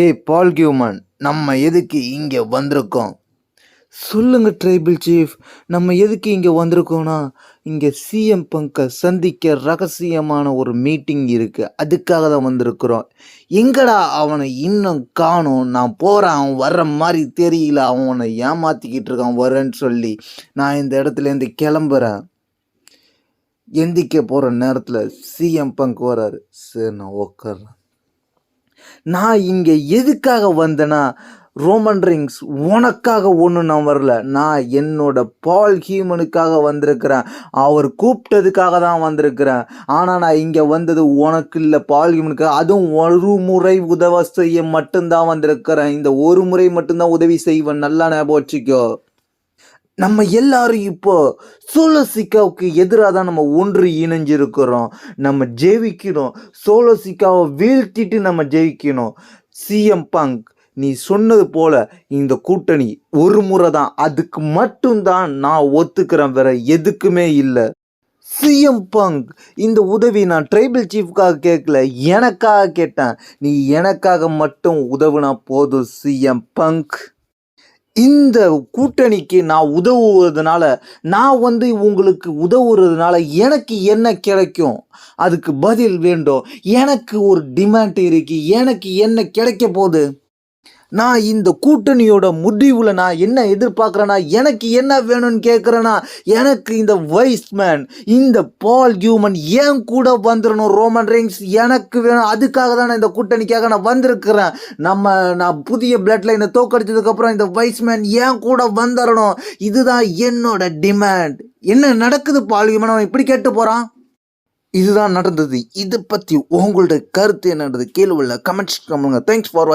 ஏய் பால் கியூமன் நம்ம எதுக்கு இங்கே வந்திருக்கோம்? சொல்லுங்க ட்ரைபிள் சீஃப் நம்ம எதுக்கு இங்கே வந்திருக்கோம்னா இங்கே சிஎம் பங்கை சந்திக்க ரகசியமான ஒரு மீட்டிங் இருக்குது அதுக்காக தான் வந்திருக்கிறோம். எங்கடா அவனை இன்னும் காணும்? நான் போகிறேன் அவன் வர்ற மாதிரி தெரியல அவனை ஏமாற்றிக்கிட்டு இருக்கான் வரேன்னு சொல்லி. நான் இந்த இடத்துலேருந்து கிளம்புறேன். எந்திக்க போகிற நேரத்தில் சிஎம் பங்க் வராரு. சரி நான் உட்கார்றேன் நான் இங்கே எதுக்காக வந்தேன்னா ரோமன் ரிங்ஸ் உனக்காக ஒன்று நான் வரல. நான் என்னோட பால் ஹியூமனுக்காக வந்திருக்கிறேன். அவர் கூப்பிட்டதுக்காக தான் வந்திருக்கிறேன். ஆனால் நான் இங்கே வந்தது உனக்கு இல்லை பால் ஹியூமனுக்காக அதுவும் ஒரு முறை உதவ செய்ய மட்டும்தான் வந்திருக்கிறேன். இந்த ஒரு முறை மட்டும்தான் உதவி செய்வேன். நல்லா ஞாபகம் வச்சுக்கோ. நம்ம எல்லாரும் இப்போ சோலோசிக்காவுக்கு எதிராக தான் நம்ம ஒன்று இணைஞ்சிருக்கிறோம். நம்ம ஜெயிக்கணும் சோலோசிக்காவை வீழ்த்திட்டு நம்ம ஜெயிக்கணும். சிஎம் பங்க் நீ சொன்னது போல இந்த கூட்டணி ஒரு முறை தான். அதுக்கு மட்டும்தான் நான் ஒத்துக்கிறேன் வேற எதுக்குமே இல்லை. சிஎம் பங்க் இந்த உதவி நான் ட்ரைபிள் சீஃப்காக கேட்கல. எனக்காக கேட்டேன். நீ எனக்காக மட்டும் உதவுனா போதும் சிஎம் பங்க். இந்த கூட்டணிக்கு நான் உதவுவதனால நான் வந்து உங்களுக்கு உதவுறதுனால எனக்கு என்ன கிடைக்கும்? அதுக்கு பதில் வேண்டும். எனக்கு ஒரு டிமாண்ட் இருக்கு. எனக்கு என்ன கிடைக்க போகுது? நான் இந்த கூட்டணியோட முடிவில் நான் என்ன எதிர்பார்க்குறேன்னா எனக்கு என்ன வேணும்னு கேட்குறேன்னா எனக்கு இந்த வைஸ் மேன் இந்த பால் ஹியூமன் ஏன் கூட வந்துடணும் ரோமன் ரிங்ஸ் எனக்கு வேணும். அதுக்காக தான் நான் இந்த கூட்டணிக்காக நான் வந்திருக்கிறேன். நம்ம நான் புதிய பிளட் லைனை தோக்கடிச்சதுக்கப்புறம் இந்த வைஸ் மேன் ஏன் கூட வந்துடணும் இதுதான் என்னோட டிமாண்ட் என்ன நடக்குது பால் ஹியூமன் அவன் இப்படி கேட்டு போகிறான் இதுதான் நடந்தது. இதை பற்றி உங்களோட கருத்து என்னன்றது கீழே உள்ள கமெண்ட்ஸ் பண்ணுங்க தேங்க்ஸ் ஃபார்